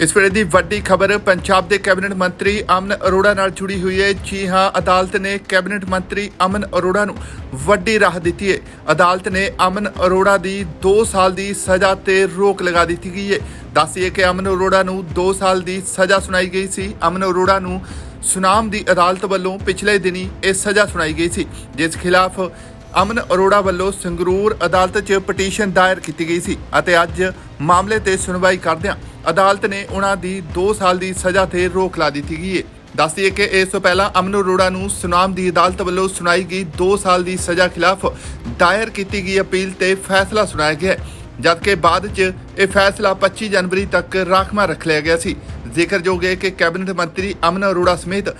ਇਸ ਵੇਲੇ ਦੀ ਵੱਡੀ ਖਬਰ, ਪੰਜਾਬ ਦੇ ਕੈਬਨਿਟ ਮੰਤਰੀ ਅਮਨ ਅਰੋੜਾ ਨਾਲ ਜੁੜੀ ਹੋਈ ਹੈ। ਜੀ ਹਾਂ, ਅਦਾਲਤ ਨੇ ਕੈਬਨਿਟ ਮੰਤਰੀ ਅਮਨ ਅਰੋੜਾ ਨੂੰ ਵੱਡੀ ਰਾਹ ਦਿੱਤੀ ਹੈ। ਅਦਾਲਤ ਨੇ ਅਮਨ ਅਰੋੜਾ ਦੀ 2 ਸਾਲ ਦੀ ਸਜ਼ਾ ਤੇ ਰੋਕ ਲਗਾ ਦਿੱਤੀ ਗਈ ਹੈ। ਦੱਸੀਏ ਕਿ ਅਮਨ ਅਰੋੜਾ ਨੂੰ 2 ਸਾਲ ਦੀ ਸਜ਼ਾ ਸੁਣਾਈ ਗਈ ਸੀ। ਅਮਨ ਅਰੋੜਾ ਨੂੰ ਸੁਨਾਮ ਦੀ ਅਦਾਲਤ ਵੱਲੋਂ ਪਿਛਲੇ ਦਿਨੀ ਇਹ ਸਜ਼ਾ ਸੁਣਾਈ ਗਈ ਸੀ, ਜਿਸ ਖਿਲਾਫ ਅਮਨ ਅਰੋੜਾ ਵੱਲੋਂ ਸੰਗਰੂਰ ਅਦਾਲਤ 'ਚ ਪਟੀਸ਼ਨ ਦਾਇਰ ਕੀਤੀ ਗਈ ਸੀ ਅਤੇ ਅੱਜ ਮਾਮਲੇ ਤੇ ਸੁਣਵਾਈ ਕਰਦਿਆਂ ਅਦਾਲਤ ਨੇ ਉਹਨਾਂ ਦੀ 2 ਸਾਲ ਦੀ ਸਜ਼ਾ ਤੇ ਰੋਕ ਲਾ ਦਿੱਤੀ ਗਈ ਹੈ ਦੱਸਦੀਏ ਕਿ ਇਸ ਤੋਂ ਪਹਿਲਾਂ ਅਮਨ ਅਰੋੜਾ ਨੂੰ ਸੁਨਾਮ ਦੀ ਅਦਾਲਤ ਵੱਲੋਂ ਸੁਣਾਈ ਗਈ 2 ਸਾਲ ਦੀ ਸਜ਼ਾ ਖਿਲਾਫ ਦਾਇਰ ਕੀਤੀ ਗਈ ਅਪੀਲ ਤੇ ਫੈਸਲਾ ਸੁਣਾਇਆ ਗਿਆ ਜਦਕਿ ਬਾਅਦ 'ਚ ਇਹ ਫੈਸਲਾ 25 ਜਨਵਰੀ ਤੱਕ ਰਾਖਵਾਂ ਰੱਖ ਲਿਆ ਗਿਆ ਸੀ। ਜ਼ਿਕਰਯੋਗ ਹੈ ਕਿ ਕੈਬਨਿਟ ਮੰਤਰੀ ਅਮਨ ਅਰੋੜਾ ਸਮੇਤ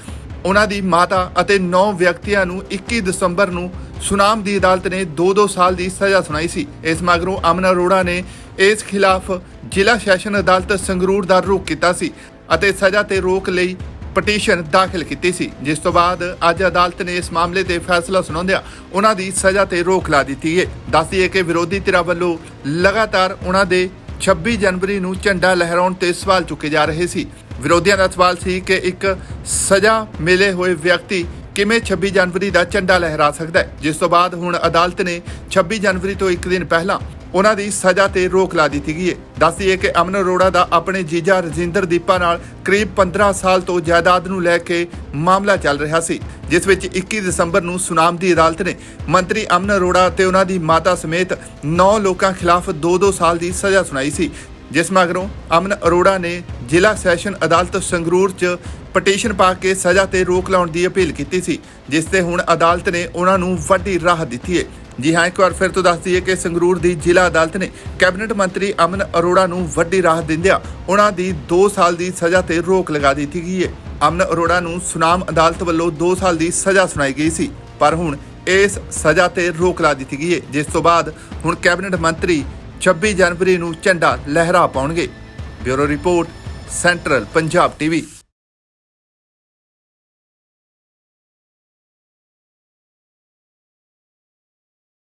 ਉਹਨਾਂ ਦੀ ਮਾਤਾ ਅਤੇ 9 ਵਿਅਕਤੀਆਂ ਨੂੰ 21 ਦਸੰਬਰ ਨੂੰ ਸੁਨਾਮ ਦੀ ਅਦਾਲਤ ਨੇ 2-2 ਸਾਲ ਦੀ ਸਜ਼ਾ ਸੁਣਾਈ ਸੀ। ਇਸ ਮਗਰੋਂ ਅਮਨ ਅਰੋੜਾ ਨੇ ਇਸ ਖਿਲਾਫ ਜ਼ਿਲ੍ਹਾ ਸੈਸ਼ਨ ਅਦਾਲਤ ਸੰਗਰੂਰ ਦਾ ਰੁਖ ਕੀਤਾ ਸੀ ਅਤੇ ਸਜ਼ਾ ਤੇ ਰੋਕ ਲਈ ਪਟੀਸ਼ਨ ਦਾਖਲ ਕੀਤੀ ਸੀ। ਜਿਸ ਤੋਂ ਬਾਅਦ ਅੱਜ ਅਦਾਲਤ ਨੇ ਇਸ ਮਾਮਲੇ ਤੇ ਫੈਸਲਾ ਸੁਣਾਉਂਦਿਆਂ ਉਹਨਾਂ ਦੀ ਸਜ਼ਾ ਤੇ ਰੋਕ ਲਾ ਦਿੱਤੀ ਹੈ। ਦੱਸਦੀਏ ਕਿ ਵਿਰੋਧੀ ਧਿਰਾਂ ਵੱਲੋਂ ਲਗਾਤਾਰ ਉਹਨਾਂ ਦੇ 26 ਜਨਵਰੀ ਨੂੰ ਝੰਡਾ ਲਹਿਰਾਉਣ ਤੇ ਸਵਾਲ ਚੁੱਕੇ ਜਾ ਰਹੇ ਸੀ। ਵਿਰੋਧੀਆਂ ਦਾ ਸਵਾਲ ਸੀ ਕਿ ਇੱਕ ਸਜ਼ਾ ਮਿਲੇ ਹੋਏ ਵਿਅਕਤੀ ਕਿਵੇਂ 26 ਜਨਵਰੀ ਦਾ ਝੰਡਾ ਲਹਿਰਾ ਸਕਦਾ ਹੈ। ਜਿਸ ਤੋਂ ਬਾਅਦ ਹੁਣ ਅਦਾਲਤ ਨੇ 26 ਜਨਵਰੀ ਤੋਂ ਇੱਕ ਦਿਨ ਪਹਿਲਾਂ ਉਹਨਾਂ ਦੀ ਸਜ਼ਾ ਤੇ ਰੋਕ ਲਾ ਦਿੱਤੀ ਗਈ ਹੈ। ਦੱਸਦੀਏ ਕਿ ਅਮਨ ਅਰੋੜਾ ਦਾ ਆਪਣੇ ਜੀਜਾ ਰਜਿੰਦਰ ਦੀਪਾ ਨਾਲ ਕਰੀਬ 15 ਸਾਲ ਤੋਂ ਜਾਇਦਾਦ ਨੂੰ ਲੈ ਕੇ ਮਾਮਲਾ ਚੱਲ ਰਿਹਾ ਸੀ, ਜਿਸ ਵਿੱਚ 21 ਦਸੰਬਰ ਨੂੰ ਸੁਨਾਮ ਦੀ ਅਦਾਲਤ ਨੇ ਮੰਤਰੀ ਅਮਨ ਅਰੋੜਾ ਤੇ ਉਹਨਾਂ ਦੀ ਮਾਤਾ ਸਮੇਤ 9 ਲੋਕਾਂ ਖਿਲਾਫ 2-2 ਸਾਲ ਦੀ ਸਜ਼ਾ ਸੁਣਾਈ ਸੀ, ਜਿਸ ਮਗਰੋਂ ਅਮਨ ਅਰੋੜਾ ਨੇ ਜ਼ਿਲ੍ਹਾ ਸੈਸ਼ਨ ਅਦਾਲਤ ਸੰਗਰੂਰ 'ਚ ਪਟੀਸ਼ਨ ਪਾ ਕੇ ਸਜ਼ਾ ਤੇ ਰੋਕ ਲਾਉਣ ਦੀ ਅਪੀਲ ਕੀਤੀ ਸੀ, ਜਿਸ ਤੇ ਹੁਣ ਅਦਾਲਤ ਨੇ ਉਹਨਾਂ ਨੂੰ ਵੱਡੀ ਰਾਹਤ ਦਿੱਤੀ ਹੈ। ਜੀ ਹਾਂ, ਇੱਕ ਵਾਰ ਫਿਰ ਤੋਂ ਦੱਸ ਦਈਏ ਕਿ ਸੰਗਰੂਰ ਦੀ ਜ਼ਿਲ੍ਹਾ ਅਦਾਲਤ ਨੇ ਕੈਬਨਿਟ ਮੰਤਰੀ ਅਮਨ ਅਰੋੜਾ ਨੂੰ ਵੱਡੀ ਰਾਹਤ ਦਿੰਦਿਆਂ ਉਹਨਾਂ ਦੀ 2 ਸਾਲ ਦੀ ਸਜ਼ਾ ਤੇ ਰੋਕ ਲਗਾ ਦਿੱਤੀ ਗਈ ਹੈ। ਅਮਨ ਅਰੋੜਾ ਨੂੰ ਸੁਨਾਮ ਅਦਾਲਤ ਵੱਲੋਂ 2 ਸਾਲ ਦੀ ਸਜ਼ਾ ਸੁਣਾਈ ਗਈ ਸੀ, ਪਰ ਹੁਣ ਇਸ ਸਜ਼ਾ ਤੇ ਰੋਕ ਲਾ ਦਿੱਤੀ ਗਈ ਹੈ, ਜਿਸ ਤੋਂ ਬਾਅਦ ਹੁਣ ਕੈਬਨਿਟ ਮੰਤਰੀ 26 ਜਨਵਰੀ ਨੂੰ ਝੰਡਾ ਲਹਿਰਾ ਪਾਉਣਗੇ। Bureau report, central Punjab TV.